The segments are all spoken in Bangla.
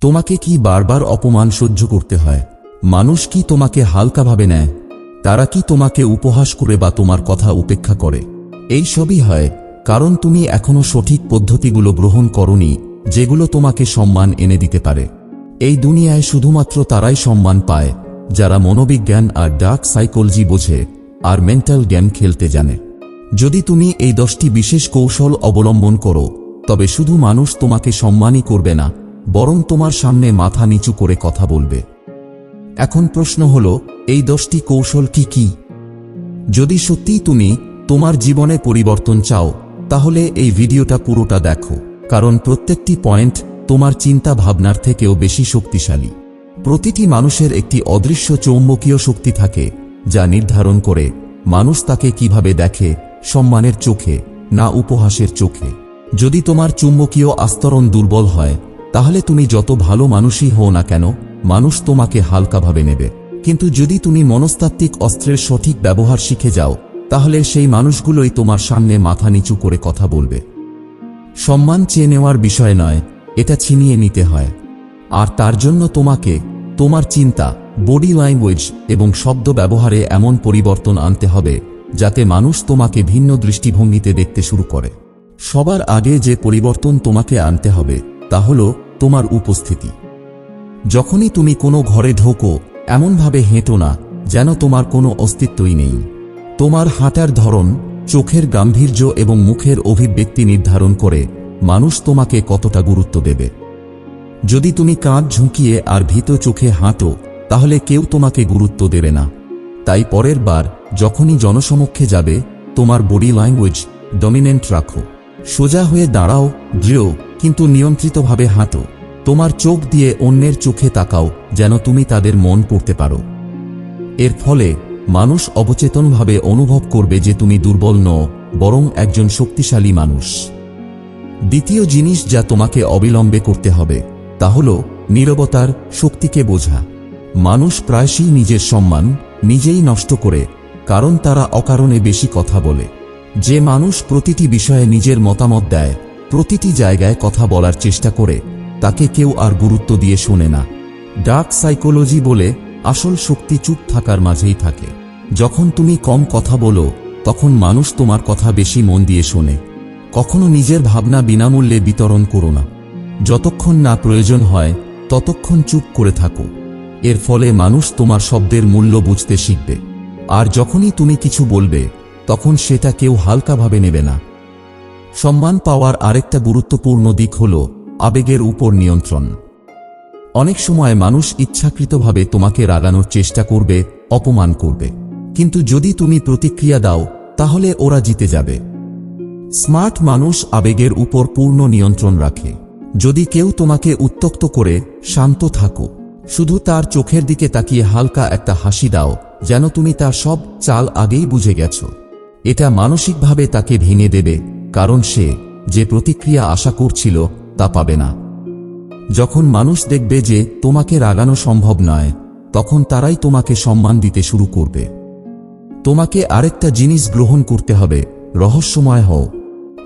তোমাকে কি বারবার অপমান সহ্য করতে হয়? মানুষ কি তোমাকে হালকাভাবে নেয়? তারা কি তোমাকে উপহাস করে বা তোমার কথা উপেক্ষা করে? এই সবই হয়, কারণ তুমি এখনও সঠিক পদ্ধতিগুলো গ্রহণ করনি, যেগুলো তোমাকে সম্মান এনে দিতে পারে। এই দুনিয়ায় শুধুমাত্র তারাই সম্মান পায়, যারা মনোবিজ্ঞান আর ডার্ক সাইকোলজি বোঝে, আর মেন্টাল গেম খেলতে জানে। যদি তুমি এই দশটি বিশেষ কৌশল অবলম্বন করো, তবে শুধু মানুষ তোমাকে সম্মানই করবে না বরং তোমার সামনে মাথা নিচু করে কথা বলবে। এখন প্রশ্ন হল, এই দশটি কৌশল কি কি? যদি সত্যিই তুমি তোমার জীবনে পরিবর্তন চাও, তাহলে এই ভিডিওটা পুরোটা দেখো, কারণ প্রত্যেকটি পয়েন্ট তোমার চিন্তা ভাবনার থেকেও বেশি শক্তিশালী। প্রতিটি মানুষের একটি অদৃশ্য চৌম্বকীয় শক্তি থাকে, যা নির্ধারণ করে মানুষ তাকে কীভাবে দেখে সম্মানের চোখে না উপহাসের চোখে। যদি তোমার চুম্বকীয় আস্তরণ দুর্বল হয় তাহলে তুমি যত ভালো মানুষই হও না কেন, মানুষ তোমাকে হালকাভাবে নেবে। কিন্তু যদি তুমি মনস্তাত্ত্বিক অস্ত্রের সঠিক ব্যবহার শিখে যাও, তাহলে সেই মানুষগুলোই তোমার সামনে মাথা নিচু করে কথা বলবে। সম্মান চেয়ে নেওয়ার বিষয় নয়, এটা ছিনিয়ে নিতে হয়। আর তার জন্য তোমাকে, তোমার চিন্তা বডি ল্যাঙ্গুয়েজ এবং শব্দ ব্যবহারে এমন পরিবর্তন আনতে হবে, যাতে মানুষ তোমাকে ভিন্ন দৃষ্টিভঙ্গিতে দেখতে শুরু করে। সবার আগে যে পরিবর্তন তোমাকে আনতে হবে তা হল তোমার উপস্থিতি। যখনই তুমি কোনো ঘরে ঢোকো, এমনভাবে হেঁটো না, যেন তোমার কোনো অস্তিত্বই নেই। তোমার হাঁটার ধরন, চোখের গাম্ভীর্য এবং মুখের অভিব্যক্তি নির্ধারণ করে মানুষ তোমাকে কতটা গুরুত্ব দেবে। যদি তুমি কাঁধ ঝুঁকিয়ে আর ভীত চোখে হাঁটো, তাহলে কেউ তোমাকে গুরুত্ব দেবে না। তাই পরের বার যখনই জনসমক্ষে যাবে, তোমার বডি ল্যাঙ্গুয়েজ ডমিনেন্ট রাখো। সোজা হয়ে দাঁড়াও, দৃঢ়। কিন্তু নিয়ন্ত্রিতভাবে হাঁটো। তোমার চোখ দিয়ে অন্যের চোখে তাকাও, যেন তুমি তাদের মন পড়তে পারো। এর ফলে মানুষ অবচেতনভাবে অনুভব করবে যে তুমি দুর্বল নও, বরং একজন শক্তিশালী মানুষ। দ্বিতীয় জিনিস যা তোমাকে অবিলম্বে করতে হবে, তা হল নীরবতার শক্তিকে বোঝা। মানুষ প্রায়শই নিজের সম্মান নিজেই নষ্ট করে, কারণ তারা অকারণে বেশি কথা বলে। যে মানুষ প্রতিটি বিষয়ে নিজের মতামত দেয় প্রতিটি জায়গায় কথা বলার চেষ্টা করে তাকে কেউ আর গুরুত্ব দিয়ে শোনে না। ডার্ক সাইকোলজি বলে আসল শক্তি চুপ থাকার মাঝেই থাকে। যখন তুমি কম কথা বলো, তখন মানুষ তোমার কথা বেশি মন দিয়ে শোনে। কখনো নিজের ভাবনা বিনামূল্যে বিতরণ করো না। যতক্ষণ না প্রয়োজন হয়, ততক্ষণ চুপ করে থাকো। এর ফলে মানুষ তোমার শব্দের মূল্য বুঝতে শিখবে। আর যখনই তুমি কিছু বলবে, তখন সেটা কেউ হালকাভাবে নেবে না। সম্মান পাওয়ার আরেকটা গুরুত্বপূর্ণ দিক হল আবেগের উপর নিয়ন্ত্রণ। অনেক সময় মানুষ ইচ্ছাকৃতভাবে তোমাকে রাগানোর চেষ্টা করবে, অপমান করবে। কিন্তু যদি তুমি প্রতিক্রিয়া দাও, তাহলে ওরা জিতে যাবে। স্মার্ট মানুষ আবেগের উপর পূর্ণ নিয়ন্ত্রণ রাখে। যদি কেউ তোমাকে উত্তক্ত করে, শান্ত থাকো। শুধু তার চোখের দিকে তাকিয়ে হালকা একটা হাসি দাও, যেন তুমি তার সব চাল আগেই বুঝে গেছ। এটা মানসিকভাবে তাকে ভেঙে দেবে কারণ সে যে প্রতিক্রিয়া আশা করছিল তা পাবে না। যখন মানুষ দেখবে যে তোমাকে রাগানো সম্ভব নয়, তখন তারাই তোমাকে সম্মান দিতে শুরু করবে। তোমাকে আরেকটা জিনিস গ্রহণ করতে হবে, রহস্যময় হও।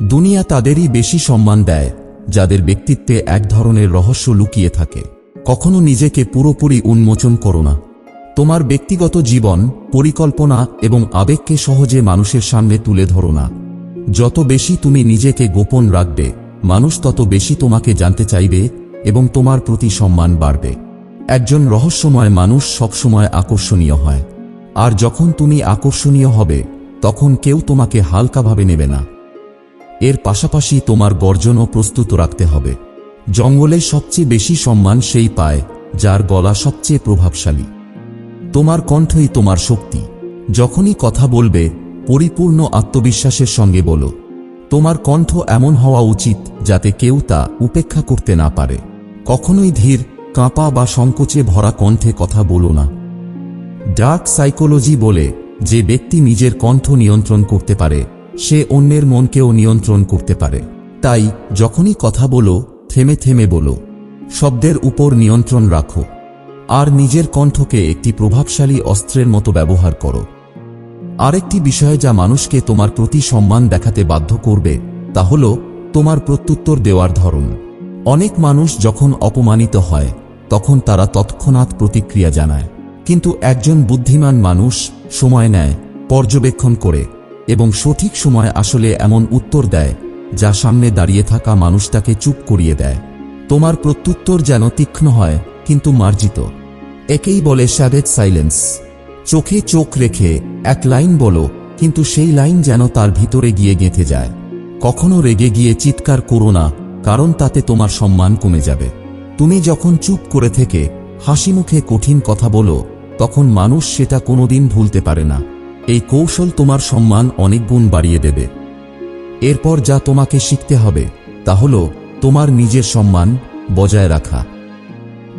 দুনিয়া তাদেরই বেশি সম্মান দেয়, যাদের ব্যক্তিত্বে এক ধরনের রহস্য লুকিয়ে থাকে। কখনো নিজেকে পুরোপুরি উন্মোচন করো না। তোমার ব্যক্তিগত জীবন, পরিকল্পনা এবং আবেগকে সহজে মানুষের সামনে তুলে ধরো না। যত বেশি তুমি নিজেকে গোপন রাখবে, মানুষ তত বেশি তোমাকে জানতে চাইবে এবং তোমার প্রতি সম্মান বাড়বে। একজন রহস্যময় মানুষ সবসময় আকর্ষণীয় হয়। আর যখন তুমি আকর্ষণীয় হবে, তখন কেউ তোমাকে হালকাভাবে নেবে না। এর পাশাপাশি তোমার গর্জনও প্রস্তুত রাখতে হবে। জঙ্গলে সবচেয়ে বেশি সম্মান সেই পায়, যার গলা সবচেয়ে প্রভাবশালী। তোমার কণ্ঠই তোমার শক্তি। যখনই কথা বলবে পরিপূর্ণ আত্মবিশ্বাসের সঙ্গে বলো, তোমার কণ্ঠ এমন হওয়া উচিত যাতে কেউ তা উপেক্ষা করতে না পারে। কখনোই ধীর, কাঁপা বা সংকোচে ভরা কণ্ঠে কথা বলো না। ডার্ক সাইকোলজি বলে, যে ব্যক্তি নিজের কণ্ঠ নিয়ন্ত্রণ করতে পারে, সে অন্যের মনকেও নিয়ন্ত্রণ করতে পারে। তাই, যখনই কথা বলো, থেমে থেমে বলো। শব্দের উপর নিয়ন্ত্রণ রাখো। আর নিজের কণ্ঠকে একটি প্রভাবশালী অস্ত্রের মতো ব্যবহার করো। আরেকটি বিষয় যা মানুষকে তোমার প্রতি সম্মান দেখাতে বাধ্য করবে, তা হল তোমার প্রত্যুত্তর দেওয়ার ধরন। অনেক মানুষ যখন অপমানিত হয়, তখন তারা তৎক্ষণাৎ প্রতিক্রিয়া জানায়। কিন্তু একজন বুদ্ধিমান মানুষ সময় নেয়, পর্যবেক্ষণ করে এবং সঠিক সময় আসলে এমন উত্তর দেয়, যা সামনে দাঁড়িয়ে থাকা মানুষটাকে চুপ করিয়ে দেয়। তোমার প্রত্যুত্তর যেন তীক্ষ্ণ হয়, কিন্তু মার্জিত। একেই বলে স্যাভেজ সাইলেন্স চোখে চোখ রেখে এক লাইন বলো, কিন্তু সেই লাইন যেন তার ভিতরে গিয়ে গেঁথে যায়। কখনো রেগে গিয়ে চিৎকার করো না, কারণ তাতে তোমার সম্মান কমে যাবে। তুমি যখন চুপ করে থেকে হাসি মুখে কঠিন কথা বলো, তখন মানুষ সেটা কোনোদিন ভুলতে পারে না। এই কৌশল তোমার সম্মান অনেক গুণ বাড়িয়ে দেবে। এরপর যা তোমাকে শিখতে হবে, তা হল তোমার নিজের সম্মান বজায় রাখা।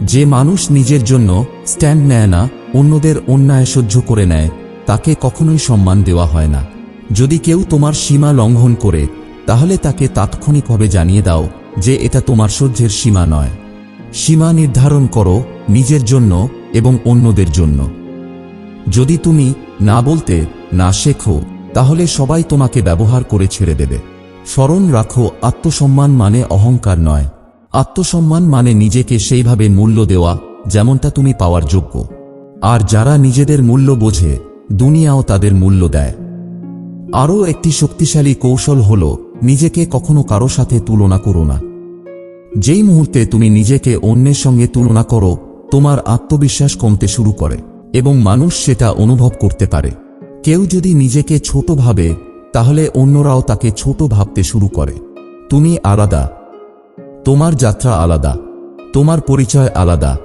যে মানুষ নিজের জন্য স্ট্যান্ড নেয় না, অন্যদের অন্যায় সহ্য করে নেয়, তাকে কখনোই সম্মান দেওয়া হয় না। যদি কেউ তোমার সীমা লঙ্ঘন করে, তাহলে তাকে তাৎক্ষণিকভাবে জানিয়ে দাও যে এটা তোমার সহ্যের সীমা নয়। সীমা নির্ধারণ করো নিজের জন্য এবং অন্যদের জন্য। যদি তুমি না বলতে, না শেখো, তাহলে সবাই তোমাকে ব্যবহার করে ছেড়ে দেবে। স্মরণ রাখো, আত্মসম্মান মানে অহংকার নয়। আত্মসম্মান মানে নিজেকে সেইভাবে মূল্য দেওয়া, যেমনটা তুমি পাওয়ার যোগ্য। আর যারা নিজেদের মূল্য বোঝে, দুনিয়াও তাদের মূল্য দেয়। আরও একটি শক্তিশালী কৌশল হল, নিজেকে কখনো কারও সাথে তুলনা করো না। যেই মুহূর্তে তুমি নিজেকে অন্যের সঙ্গে তুলনা করো, তোমার আত্মবিশ্বাস কমতে শুরু করে, এবং মানুষ সেটা অনুভব করতে পারে। কেউ যদি নিজেকে ছোট ভাবে, তাহলে অন্যরাও তাকে ছোট ভাবতে শুরু করে। তুমি আলাদা তোমার যাত্রা আলাদা, তোমার পরিচয় আলাদা।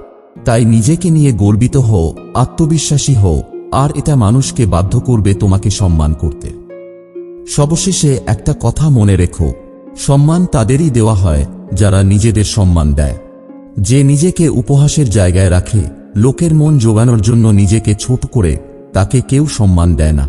তাই নিজেকে নিয়ে গর্বিত হও, আত্মবিশ্বাসী হও, আর এটা মানুষকে বাধ্য করবে তোমাকে সম্মান করতে। সবশেষে একটা কথা মনে রেখো, সম্মান তাদেরই দেওয়া হয় যারা নিজেদের সম্মান দেয়। যে নিজেকে উপহাসের জায়গায় রাখে, লোকের মন জোগানোর জন্য নিজেকে ছোট করে তাকে কেউ সম্মান দেয় না।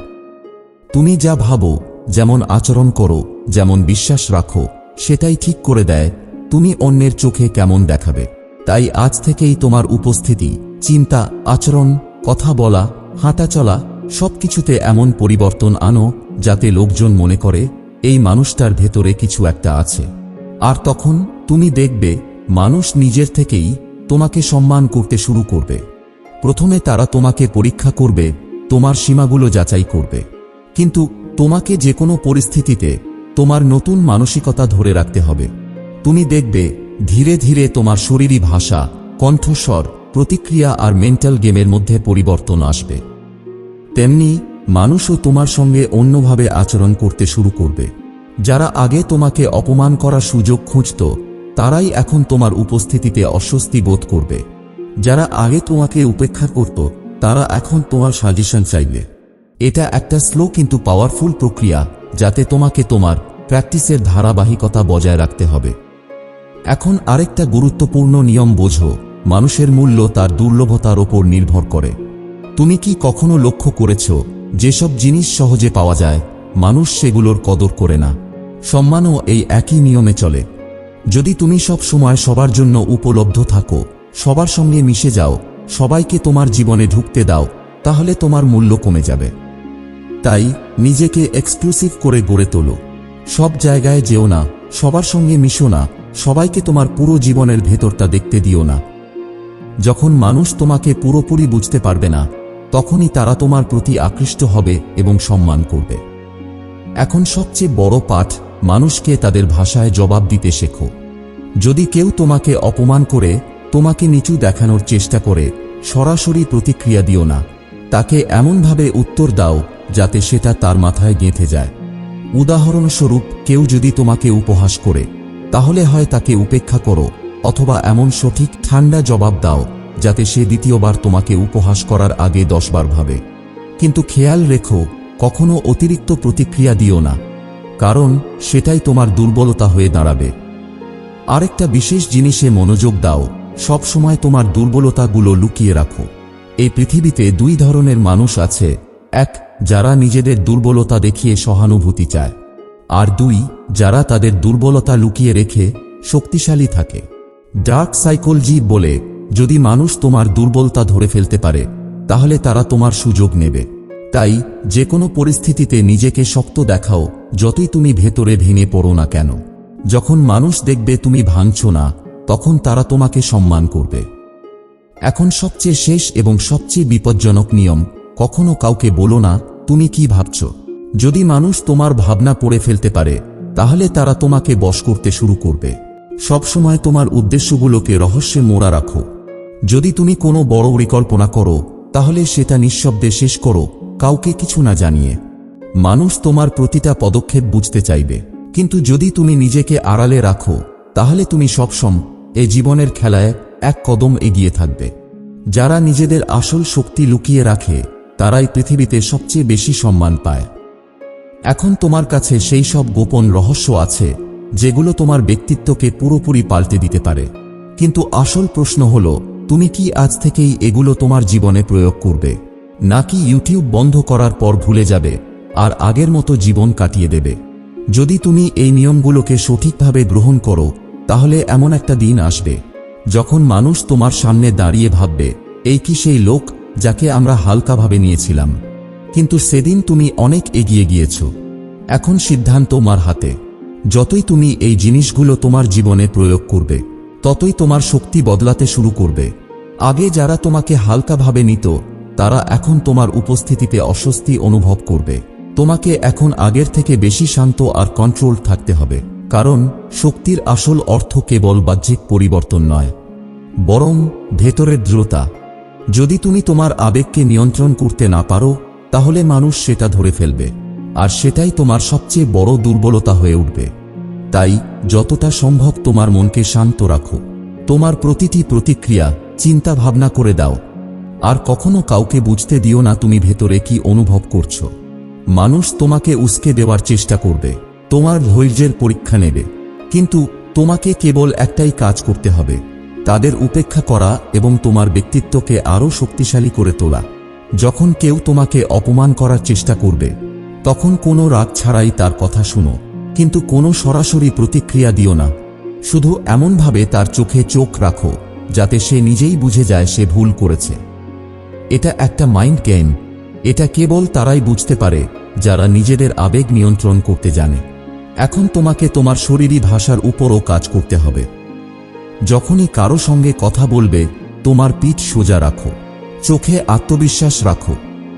তুমি যা ভাবো, যেমন আচরণ করো, যেমন বিশ্বাস রাখো, সেটাই ঠিক করে দেয় তুমি অন্যের চোখে কেমন দেখাবে? তাই আজ থেকেই তোমার উপস্থিতি, চিন্তা, আচরণ, কথা বলা, হাঁটা চলা, সবকিছুতে এমন পরিবর্তন আনো যাতে লোকজন মনে করে এই মানুষটার ভেতরে কিছু একটা আছে। আর তখন তুমি দেখবে মানুষ নিজের থেকেই তোমাকে সম্মান করতে শুরু করবে। প্রথমে তারা তোমাকে পরীক্ষা করবে, তোমার সীমাগুলো যাচাই করবে। কিন্তু তোমাকে যে কোনো পরিস্থিতিতে তোমার নতুন মানসিকতা ধরে রাখতে হবে। তুমি দেখবে, ধীরে ধীরে তোমার শরীরী ভাষা, কণ্ঠস্বর, প্রতিক্রিয়া আর মেন্টাল গেমের মধ্যে পরিবর্তন আসবে। তেমনি, মানুষও তোমার সঙ্গে অন্যভাবে আচরণ করতে শুরু করবে। যারা আগে তোমাকে অপমান করার সুযোগ খুঁজত, তারাই এখন তোমার উপস্থিতিতে অস্বস্তি বোধ করবে। যারা আগে তোমাকে উপেক্ষা করত, তারা এখন তোমার সাজেশন চাইবে। এটা একটা স্লো কিন্তু পাওয়ারফুল প্রক্রিয়া, যাতে তোমাকে তোমার প্র্যাকটিসের ধারাবাহিকতা বজায় রাখতে হবে। এখন আরেকটা গুরুত্বপূর্ণ নিয়ম বোঝো, মানুষের মূল্য তার দুর্লভতার ওপর নির্ভর করে। তুমি কি কখনো লক্ষ্য করেছ, যেসব জিনিস সহজে পাওয়া যায়, মানুষ সেগুলোর কদর করে না। সম্মানও এই একই নিয়মে চলে। যদি তুমি সব সময় সবার জন্য উপলব্ধ থাকো, সবার সঙ্গে মিশে যাও, সবাইকে তোমার জীবনে ঢুকতে দাও, তাহলে তোমার মূল্য কমে যাবে। তাই নিজেকে এক্সক্লুসিভ করে গড়ে তোলো। সব জায়গায় যেও না, সবার সঙ্গে মিশো না সবাইকে তোমার পুরো জীবনের ভেতরটা দেখতে দিও না। যখন মানুষ তোমাকে পুরোপুরি বুঝতে পারবে না, তখনই তারা তোমার প্রতি আকৃষ্ট হবে এবং সম্মান করবে। এখন সবচেয়ে বড় পাঠ, মানুষকে তাদের ভাষায় জবাব দিতে শেখো। যদি কেউ তোমাকে অপমান করে, তোমাকে নিচু দেখানোর চেষ্টা করে, সরাসরি প্রতিক্রিয়া দিও না। তাকে এমনভাবে উত্তর দাও, যাতে সেটা তার মাথায় গেঁথে যায়। উদাহরণস্বরূপ, কেউ যদি তোমাকে উপহাস করে তাহলে হয় তাকে উপেক্ষা করো, অথবা এমন সঠিক ঠান্ডা জবাব দাও, যাতে সে দ্বিতীয়বার তোমাকে উপহাস করার আগে দশবার ভাবে। কিন্তু খেয়াল রেখো, কখনো অতিরিক্ত প্রতিক্রিয়া দিও না, কারণ সেটাই তোমার দুর্বলতা হয়ে দাঁড়াবে। আরেকটা বিশেষ জিনিসে মনোযোগ দাও সব সময় তোমার দুর্বলতাগুলো লুকিয়ে রাখো। এই পৃথিবীতে দুই ধরনের মানুষ আছে, এক যারা নিজেদের দুর্বলতা দেখিয়ে সহানুভূতি চায়। আর দুই, যারা তাদের দুর্বলতা লুকিয়ে রেখে শক্তিশালী থাকে। ডার্ক সাইকোলজি বলে, যদি মানুষ তোমার দুর্বলতা ধরে ফেলতে পারে, তাহলে তারা তোমার সুযোগ নেবে। তাই যে কোনো পরিস্থিতিতে নিজেকে শক্ত দেখাও, যতই তুমি ভেতরে ভেঙে পড়ো না কেন। যখন মানুষ দেখবে তুমি ভাঙছ না, তখন তারা তোমাকে সম্মান করবে। এখন সবচেয়ে শেষ এবং সবচেয়ে বিপজ্জনক নিয়ম, কখনো কাউকে বলো না, তুমি কি ভাবছ? যদি মানুষ তোমার ভাবনা পড়ে ফেলতে পারে, তাহলে তারা তোমাকে বশ করতে শুরু করবে। সবসময় তোমার উদ্দেশ্যগুলোকে রহস্যে মোড়া রাখো। যদি তুমি কোনো বড় পরিকল্পনা করো, তাহলে সেটা নিঃশব্দে শেষ করো, কাউকে কিছু না জানিয়ে। মানুষ তোমার প্রতিটা পদক্ষেপ বুঝতে চাইবে। কিন্তু যদি তুমি নিজেকে আড়ালে রাখো, তাহলে তুমি সবসম এ জীবনের খেলায় এক কদম এগিয়ে থাকবে। যারা নিজেদের আসল শক্তি লুকিয়ে রাখে, তারাই পৃথিবীতে সবচেয়ে বেশি সম্মান পায়। এখন তোমার কাছে সেই সব গোপন রহস্য আছে, যেগুলো তোমার ব্যক্তিত্বকে পুরোপুরি পাল্টে দিতে পারে। কিন্তু আসল প্রশ্ন হল, তুমি কি আজ থেকেই এগুলো তোমার জীবনে প্রয়োগ করবে? নাকি ইউটিউব বন্ধ করার পর ভুলে যাবে, আর আগের মতো জীবন কাটিয়ে দেবে? যদি তুমি এই নিয়মগুলোকে সঠিকভাবে গ্রহণ করো, তাহলে এমন একটা দিন আসবে, যখন মানুষ তোমার সামনে দাঁড়িয়ে ভাববে, এই কি সেই লোক যাকে আমরা হালকাভাবে নিয়েছিলাম? কিন্তু সেদিন তুমি অনেক এগিয়ে গিয়েছ। এখন সিদ্ধান্ত তোমার হাতে। যতই তুমি এই জিনিসগুলো তোমার জীবনে প্রয়োগ করবে, ততই তোমার শক্তি বদলাতে শুরু করবে। আগে যারা তোমাকে হালকাভাবে নিত, তারা এখন তোমার উপস্থিতিতে অস্বস্তি অনুভব করবে। তোমাকে এখন আগের থেকে বেশি শান্ত আর কন্ট্রোল থাকতে হবে, কারণ শক্তির আসল অর্থ কেবল বাহ্যিক পরিবর্তন নয়, বরং ভেতরের দৃঢ়তা। যদি তুমি তোমার আবেগকে নিয়ন্ত্রণ করতে না পারো তাহলে মানুষ সেটা ধরে ফেলবে, আর সেটাই তোমার সবচেয়ে বড় দুর্বলতা হয়ে উঠবে। তাই যতটা সম্ভব তোমার মনকে শান্ত রাখো। তোমার প্রতিটি প্রতিক্রিয়া চিন্তা ভাবনা করে দাও। আর কখনো কাউকে বুঝতে দিও না তুমি ভেতরে কি অনুভব করছ। মানুষ তোমাকে উস্কে দেওয়ার চেষ্টা করবে, তোমার ধৈর্যের পরীক্ষা নেবে। কিন্তু তোমাকে কেবল একটাই কাজ করতে হবে, তাদের উপেক্ষা করা এবং তোমার ব্যক্তিত্বকে আরও শক্তিশালী করে তোলা। যখন কেউ তোমাকে অপমান করার চেষ্টা করবে, তখন কোনো রাগ ছাড়াই তার কথা শুনো, কিন্তু কোনো সরাসরি প্রতিক্রিয়া দিও না। শুধু এমনভাবে তার চোখে চোখ রাখো, যাতে সে নিজেই বুঝে যায় সে ভুল করেছে। এটা একটা মাইন্ড গেম এটা কেবল তারাই বুঝতে পারে, যারা নিজেদের আবেগ নিয়ন্ত্রণ করতে জানে। এখন তোমাকে তোমার শরীরী ভাষার উপরও কাজ করতে হবে। যখনই কারও সঙ্গে কথা বলবে, তোমার পিঠ সোজা রাখো। চোখে আত্মবিশ্বাস রাখো,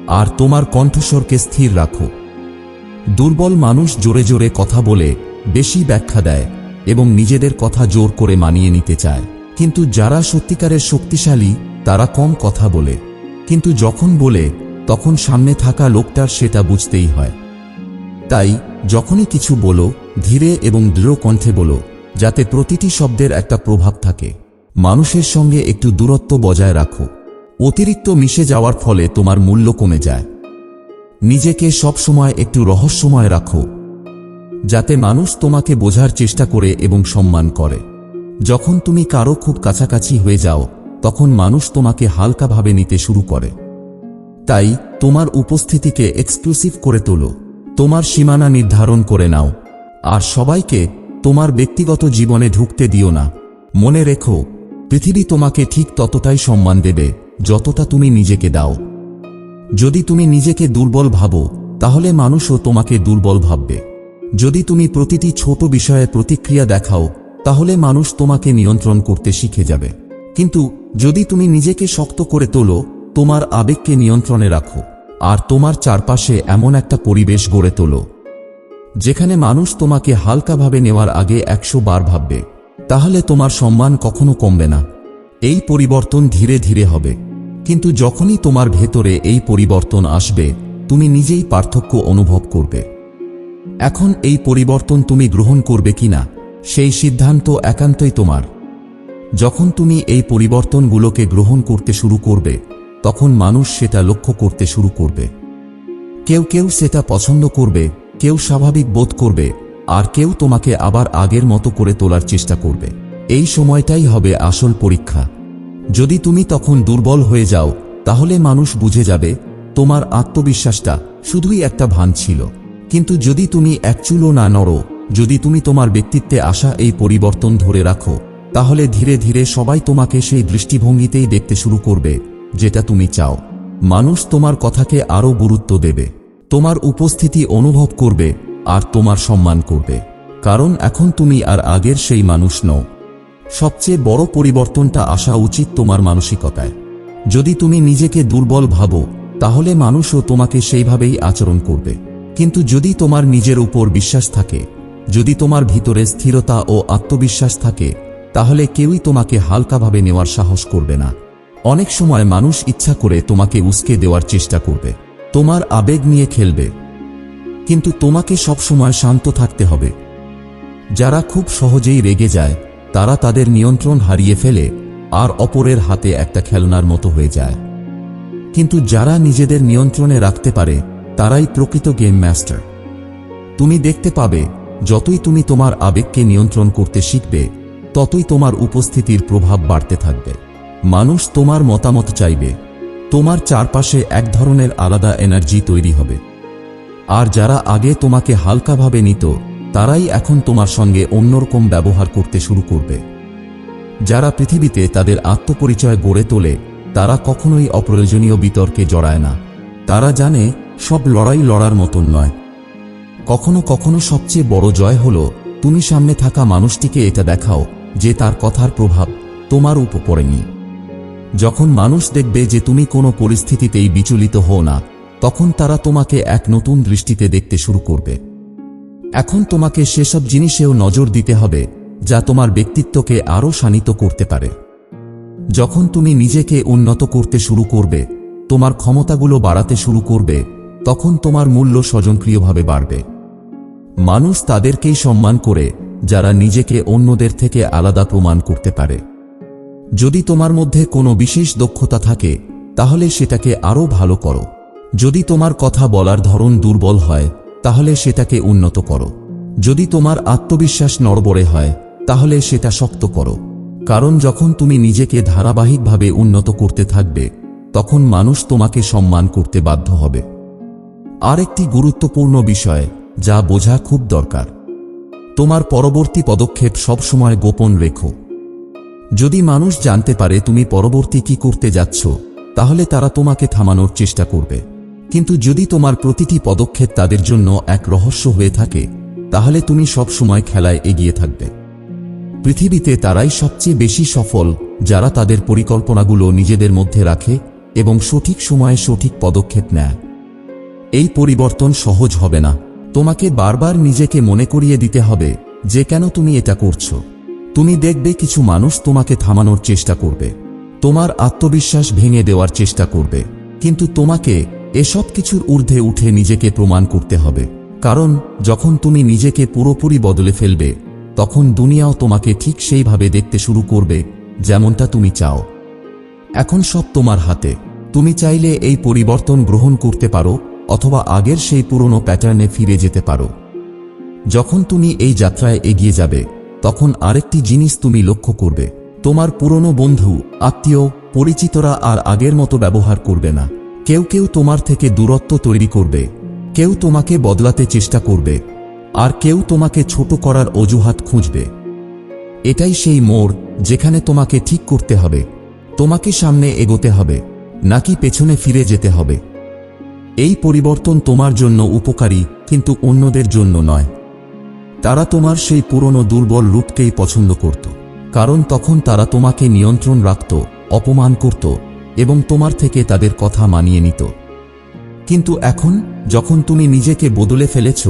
আর তোমার কণ্ঠস্বরকে স্থির রাখো। দুর্বল মানুষ জোরে জোরে কথা বলে, বেশি ব্যাখ্যা দেয় এবং নিজেদের কথা জোর করে মানিয়ে নিতে চায়। কিন্তু যারা সত্যিকারের শক্তিশালী, তারা কম কথা বলে। কিন্তু যখন বলে, তখন সামনে থাকা লোকটার সেটা বুঝতেই হয়। তাই, যখনই কিছু বলো, ধীরে এবং দৃঢ় কণ্ঠে বলো, যাতে প্রতিটি শব্দের একটা প্রভাব থাকে। মানুষের সঙ্গে একটু দূরত্ব বজায় রাখো। অতিরিক্ত মিশে যাওয়ার ফলে তোমার মূল্য কমে যায়। নিজেকে সবসময় একটু রহস্যময় রাখো, যাতে মানুষ তোমাকে বোঝার চেষ্টা করে এবং সম্মান করে। যখন তুমি কারও খুব কাছাকাছি হয়ে যাও, তখন মানুষ তোমাকে হালকাভাবে নিতে শুরু করে। তাই তোমার উপস্থিতিকে এক্সক্লুসিভ করে তোলো, তোমার সীমানা নির্ধারণ করে নাও, আর সবাইকে তোমার ব্যক্তিগত জীবনে ঢুকতে দিও না। মনে রেখো, পৃথিবী তোমাকে ঠিক ততটাই সম্মান দেবে। যতটা তুমি নিজেকে দাও। যদি তুমি নিজেকে দুর্বল ভাবো, তাহলে মানুষও তোমাকে দুর্বল ভাববে। যদি তুমি প্রতিটি ছোট বিষয়ে প্রতিক্রিয়া দেখাও, তাহলে মানুষ তোমাকে নিয়ন্ত্রণ করতে শিখে যাবে। কিন্তু যদি তুমি নিজেকে শক্ত করে তোলো, তোমার আবেগকে নিয়ন্ত্রণে রাখো, আর তোমার চারপাশে এমন একটা পরিবেশ গড়ে তোলো, যেখানে মানুষ তোমাকে হালকাভাবে নেওয়ার আগে একশো বার ভাববে, তাহলে তোমার সম্মান কখনো কমবে না। এই পরিবর্তন ধীরে ধীরে হবে। কিন্তু যখনই তোমার ভেতরে এই পরিবর্তন আসবে, তুমি নিজেই পার্থক্য অনুভব করবে। এখন এই পরিবর্তন তুমি গ্রহণ করবে কিনা, সেই সিদ্ধান্ত একান্তই তোমার। যখন তুমি এই পরিবর্তনগুলোকে গ্রহণ করতে শুরু করবে, তখন মানুষ সেটা লক্ষ্য করতে শুরু করবে। কেউ কেউ সেটা পছন্দ করবে, কেউ স্বাভাবিক বোধ করবে, আর কেউ তোমাকে আবার আগের মতো করে তোলার চেষ্টা করবে। এই সময়টাই হবে আসল পরীক্ষা। যদি তুমি তখন দুর্বল হয়ে যাও, তাহলে মানুষ বুঝে যাবে, তোমার আত্মবিশ্বাসটা শুধুই একটা ভান ছিল। কিন্তু যদি তুমি এক চুলো না নড়ো, যদি তুমি তোমার ব্যক্তিত্বে আসা এই পরিবর্তন ধরে রাখো, তাহলে ধীরে ধীরে সবাই তোমাকে সেই দৃষ্টিভঙ্গিতেই দেখতে শুরু করবে, যেটা তুমি চাও। মানুষ তোমার কথাকে আরও গুরুত্ব দেবে, তোমার উপস্থিতি অনুভব করবে, আর তোমার সম্মান করবে। কারণ এখন তুমি আর আগের সেই মানুষ নও। সবচেয়ে বড় পরিবর্তনটা আসা উচিত তোমার মানসিকতায়। যদি তুমি নিজেকে দুর্বল ভাবো, তাহলে মানুষও তোমাকে সেইভাবেই আচরণ করবে। কিন্তু যদি তোমার নিজের উপর বিশ্বাস থাকে, যদি তোমার ভিতরে স্থিরতা ও আত্মবিশ্বাস থাকে, তাহলে কেউই তোমাকে হালকাভাবে নেওয়ার সাহস করবে না। অনেক সময় মানুষ ইচ্ছা করে তোমাকে উস্কে দেওয়ার চেষ্টা করবে। তোমার আবেগ নিয়ে খেলবে। কিন্তু তোমাকে সবসময় শান্ত থাকতে হবে। যারা খুব সহজেই রেগে যায় তারা তাদের নিয়ন্ত্রণ হারিয়ে ফেলে আর অপরের হাতে একটা খেলনার মতো হয়ে যায়। কিন্তু যারা নিজেদের নিয়ন্ত্রণে রাখতে পারে, তারাই প্রকৃত গেম মাস্টার। তুমি দেখতে পাবে, যতই তুমি তোমার আবেগকে নিয়ন্ত্রণ করতে শিখবে, ততই তোমার উপস্থিতির প্রভাব বাড়তে থাকবে। মানুষ তোমার মতামত চাইবে। তোমার চারপাশে এক ধরনের আলাদা এনার্জি তৈরি হবে। আর যারা আগে তোমাকে হালকাভাবে নিত তারাই এখন তোমার সঙ্গে অন্যরকম ব্যবহার করতে শুরু করবে। যারা পৃথিবীতে তাদের আত্মপরিচয় গড়ে তোলে, তারা কখনোই অপ্রয়োজনীয় বিতর্কে জড়ায় না। তারা জানে সব লড়াই লড়ার মতন নয়। কখনো কখনো সবচেয়ে বড় জয় হল, তুমি সামনে থাকা মানুষটিকে এটা দেখাও যে তার কথার প্রভাব তোমার উপর পড়েনি। যখন মানুষ দেখবে যে তুমি কোনো পরিস্থিতিতেই বিচলিত হও না, তখন তারা তোমাকে এক নতুন দৃষ্টিতে দেখতে শুরু করবে। এখন তোমাকে সেসব জিনিসেও নজর দিতে হবে, যা তোমার ব্যক্তিত্বকে আরও শানিত করতে পারে। যখন তুমি নিজেকে উন্নত করতে শুরু করবে, তোমার ক্ষমতাগুলো বাড়াতে শুরু করবে, তখন তোমার মূল্য স্বজনক্রিয়ভাবে বাড়বে। মানুষ তাদেরকেই সম্মান করে, যারা নিজেকে অন্যদের থেকে আলাদা প্রমাণ করতে পারে। যদি তোমার মধ্যে কোনো বিশেষ দক্ষতা থাকে, তাহলে সেটাকে আরও ভালো করো। যদি তোমার কথা বলার ধরন দুর্বল হয় তাহলে সেটাকে উন্নত করো। যদি তোমার আত্মবিশ্বাস নড়বড়ে হয়, তাহলে সেটা শক্ত করো। কারণ যখন তুমি নিজেকে ধারাবাহিকভাবে উন্নত করতে থাকবে, তখন মানুষ তোমাকে সম্মান করতে বাধ্য হবে। আরেকটি গুরুত্বপূর্ণ বিষয়, যা বোঝা খুব দরকার। তোমার পরবর্তী পদক্ষেপ সবসময় গোপন রেখো। যদি মানুষ জানতে পারে তুমি পরবর্তী কি করতে যাচ্ছ, তাহলে তারা তোমাকে থামানোর চেষ্টা করবে। কিন্তু যদি তোমার প্রতিটি পদক্ষেপ তাদের জন্য এক রহস্য হয়ে থাকে, তাহলে তুমি সব সময় খেলায় এগিয়ে থাকবে। পৃথিবীতে তারাই সবচেয়ে বেশি সফল যারা তাদের পরিকল্পনাগুলো নিজেদের মধ্যে রাখে এবং সঠিক সময়ে সঠিক পদক্ষেপ নেয়। এই পরিবর্তন সহজ হবে না। তোমাকে বারবার নিজেকে মনে করিয়ে দিতে হবে যে কেন তুমি এটা করছ। তুমি দেখবে কিছু মানুষ তোমাকে থামানোর চেষ্টা করবে। তোমার আত্মবিশ্বাস ভেঙে দেওয়ার চেষ্টা করবে। কিন্তু তোমাকে এসব কিছুর ঊর্ধ্বে উঠে নিজেকে প্রমাণ করতে হবে। কারণ, যখন তুমি নিজেকে পুরোপুরি বদলে ফেলবে, তখন দুনিয়াও তোমাকে ঠিক সেইভাবে দেখতে শুরু করবে, যেমনটা তুমি চাও। এখন সব তোমার হাতে। তুমি চাইলে এই পরিবর্তন গ্রহণ করতে পারো, অথবা আগের সেই পুরনো প্যাটার্নে ফিরে যেতে পারো। যখন তুমি এই যাত্রায় এগিয়ে যাবে, তখন আরেকটি জিনিস তুমি লক্ষ্য করবে। তোমার পুরনো বন্ধু, আত্মীয়, পরিচিতরা আর আগের মতো ব্যবহার করবে না। কেউ কেউ তোমার থেকে দূরত্ব তৈরি করবে, কেউ তোমাকে বদলাতে চেষ্টা করবে, আর কেউ তোমাকে ছোট করার অজুহাত খুঁজবে। এটাই সেই মোড় যেখানে তোমাকে ঠিক করতে হবে, তোমাকে সামনে এগোতে হবে, নাকি পেছনে ফিরে যেতে হবে। এই পরিবর্তন তোমার জন্য উপকারী, কিন্তু অন্যদের জন্য নয়। তারা তোমার সেই পুরনো দুর্বল রূপকেই পছন্দ করত, কারণ তখন তারা তোমাকে নিয়ন্ত্রণ রাখত, অপমান করত এবং তোমার থেকে তাদের কথা মানিয়ে নিত। কিন্তু এখন, যখন তুমি নিজেকে বদলে ফেলেছ,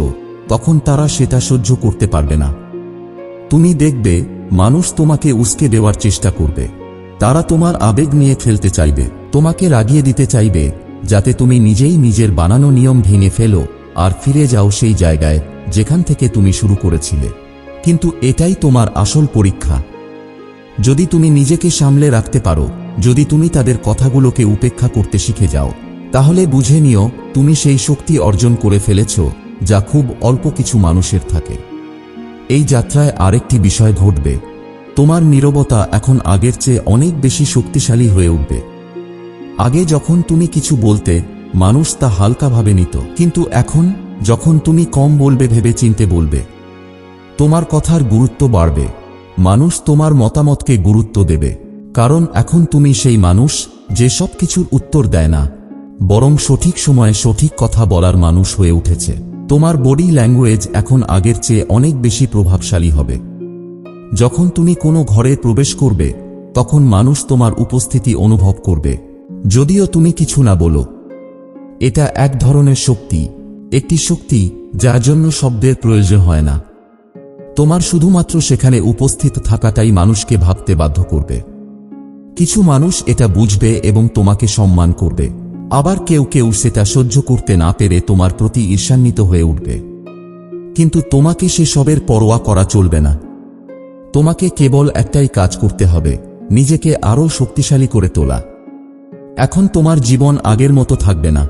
তখন তারা সেটা সহ্য করতে পারবে না। তুমি দেখবে, মানুষ তোমাকে উস্কে দেওয়ার চেষ্টা করবে। তারা তোমার আবেগ নিয়ে ফেলতে চাইবে, তোমাকে রাগিয়ে দিতে চাইবে, যাতে তুমি নিজেই নিজের বানানো নিয়ম ভেঙে ফেলো আর ফিরে যাও সেই জায়গায় যেখান থেকে তুমি শুরু করেছিলে। কিন্তু এটাই তোমার আসল পরীক্ষা। যদি তুমি নিজেকে সামলে রাখতে পারো যদি তুমি তাদের কথাগুলোকে উপেক্ষা করতে শিখে যাও, তাহলে বুঝে নিও তুমি সেই শক্তি অর্জন করে ফেলেছ, যা খুব অল্প কিছু মানুষের থাকে। এই যাত্রায় আরেকটি বিষয় ঘটবে। তোমার নীরবতা এখন আগের চেয়ে অনেক বেশি শক্তিশালী হয়ে উঠবে। আগে যখন তুমি কিছু বলতে, মানুষ তা হালকাভাবে নিত, কিন্তু এখন, যখন তুমি কম বলবে ভেবে চিনতে বলবে, তোমার কথার গুরুত্ব বাড়বে। মানুষ তোমার মতামতকে গুরুত্ব দেবে। কারণ এখন তুমি সেই মানুষ যে সব কিছুর উত্তর দেয় না, বরং সঠিক সময়ে সঠিক কথা বলার মানুষ হয়ে উঠেছে। তোমার বডি ল্যাঙ্গুয়েজ এখন আগের চেয়ে অনেক বেশি প্রভাবশালী হবে। যখন তুমি কোনো ঘরে প্রবেশ করবে, তখন মানুষ তোমার উপস্থিতি অনুভব করবে। যদিও তুমি কিছু না বলো, এটা এক ধরনের শক্তি, একটি শক্তি যার জন্য শব্দের প্রয়োজন হয় না। তোমার শুধুমাত্র সেখানে উপস্থিত থাকাটাই মানুষকে ভাবতে বাধ্য করবে। কিছু মানুষ এটা বুঝবে এবং তোমাকে সম্মান করবে। আবার কেউ কেউ সেটা সহ্য করতে না পেরে তোমার প্রতি ঈর্ষান্বিত হয়ে উঠবে। কিন্তু তোমাকে সেসবের পরোয়া করা চলবে না। তোমাকে কেবল একটাই কাজ করতে হবে, নিজেকে আরও শক্তিশালী করে তোলা। এখন তোমার জীবন আগের মতো থাকবে না।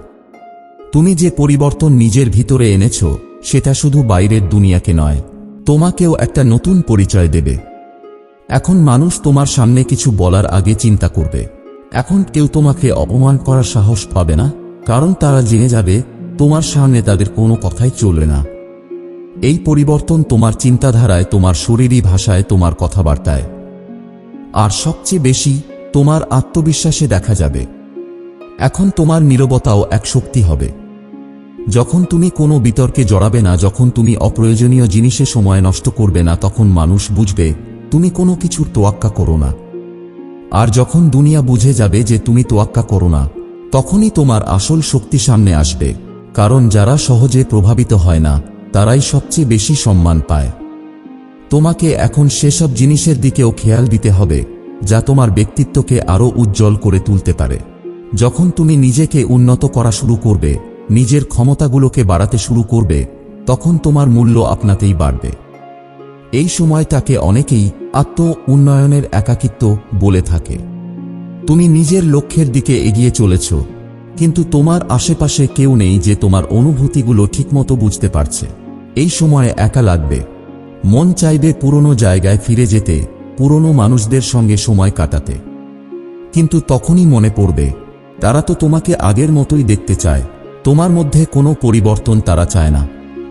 তুমি যে পরিবর্তন নিজের ভিতরে এনেছ, সেটা শুধু বাইরের দুনিয়াকে নয়, তোমাকেও একটা নতুন পরিচয় দেবে। এখন মানুষ তোমার সামনে কিছু বলার আগে চিন্তা করবে। এখন কেউ তোমাকে অপমান করার সাহস পাবে না, কারণ তারা জেনে যাবে তোমার সামনে তাদের কোনো কথাই চলবে না। এই পরিবর্তন তোমার চিন্তাধারায়, তোমার শরীরী ভাষায় তোমার কথাবার্তায়। আর সবচেয়ে বেশি তোমার আত্মবিশ্বাসে দেখা যাবে। এখন তোমার নীরবতাও এক শক্তি হবে। যখন তুমি কোনো বিতর্কে জড়াবে না, যখন তুমি অপ্রয়োজনীয় জিনিসে সময় নষ্ট করবে না, তখন মানুষ বুঝবে তুমি কোনো কিছুর তোয়াক্কা করো না। আর যখন দুনিয়া বুঝে যাবে যে তুমি তোয়াক্কা করো না, তখনই তোমার আসল শক্তি সামনে আসবে, কারণ যারা সহজে প্রভাবিত হয় না, তারাই সবচেয়ে বেশি সম্মান পায়। তোমাকে এখন সেসব জিনিসের দিকেও খেয়াল দিতে হবে, যা তোমার ব্যক্তিত্বকে আরও উজ্জ্বল করে তুলতে পারে। যখন তুমি নিজেকে উন্নত করা শুরু করবে, নিজের ক্ষমতাগুলোকে বাড়াতে শুরু করবে, তখন তোমার মূল্য আপনাতেই বাড়বে। এই সময়টাকে অনেকেই আত্ম উন্নয়নের একাকিত্ব বলে থাকে। তুমি নিজের লক্ষ্যের দিকে এগিয়ে চলেছ, কিন্তু তোমার আশেপাশে কেউ নেই যে তোমার অনুভূতিগুলো ঠিকমতো বুঝতে পারছে। এই সময়ে একা লাগবে। মন চাইবে পুরনো জায়গায় ফিরে যেতে, পুরনো মানুষদের সঙ্গে সময় কাটাতে। কিন্তু তখনই মনে পড়বে, তারা তো তোমাকে আগের মতোই দেখতে চায়। তোমার মধ্যে কোনো পরিবর্তন তারা চায় না।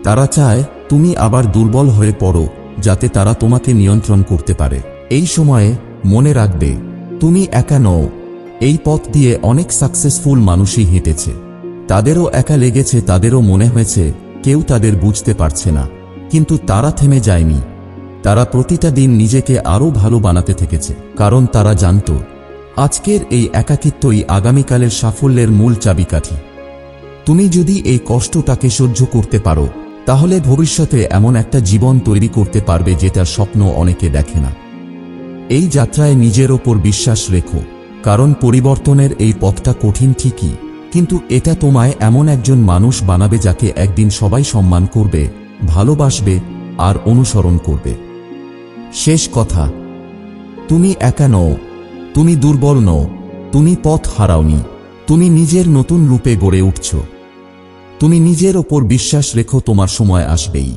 তারা চায়, তুমি আবার দুর্বল হয়ে পড়ো। যাতে তারা তোমাকে নিয়ন্ত্রণ করতে পারে। এই সময়ে মনে রাখবে, তুমি একা নও। এই পথ দিয়ে অনেক সাকসেসফুল মানুষই হেঁটেছে। তাদেরও একা লেগেছে, তাদেরও মনে হয়েছে, কেউ তাদের বুঝতে পারছে না। কিন্তু তারা থেমে যায়নি। তারা প্রতিটা দিন নিজেকে আরও ভালো বানাতে থেকেছে, কারণ তারা জানত, আজকের এই একাকিত্বই আগামীকালের সাফল্যের মূল চাবিকাঠি। তুমি যদি এই কষ্টটাকে সহ্য করতে পারো তাহলে ভবিষ্যতে এমন একটা জীবন তৈরি করতে পারবে যেটার স্বপ্ন অনেকে দেখে না। এই যাত্রায় নিজের ওপর বিশ্বাস রেখো, কারণ পরিবর্তনের এই পথটা কঠিন ঠিকই, কিন্তু এটা তোমায় এমন একজন মানুষ বানাবে যাকে একদিন সবাই সম্মান করবে, ভালোবাসবে আর অনুসরণ করবে। শেষ কথা, তুমি একা নও, তুমি দুর্বল নও, তুমি পথ হারাওনি, তুমি নিজের নতুন রূপে গড়ে উঠছ। তুমি নিজের ওপর বিশ্বাস রেখো তোমার সময় আসবেই।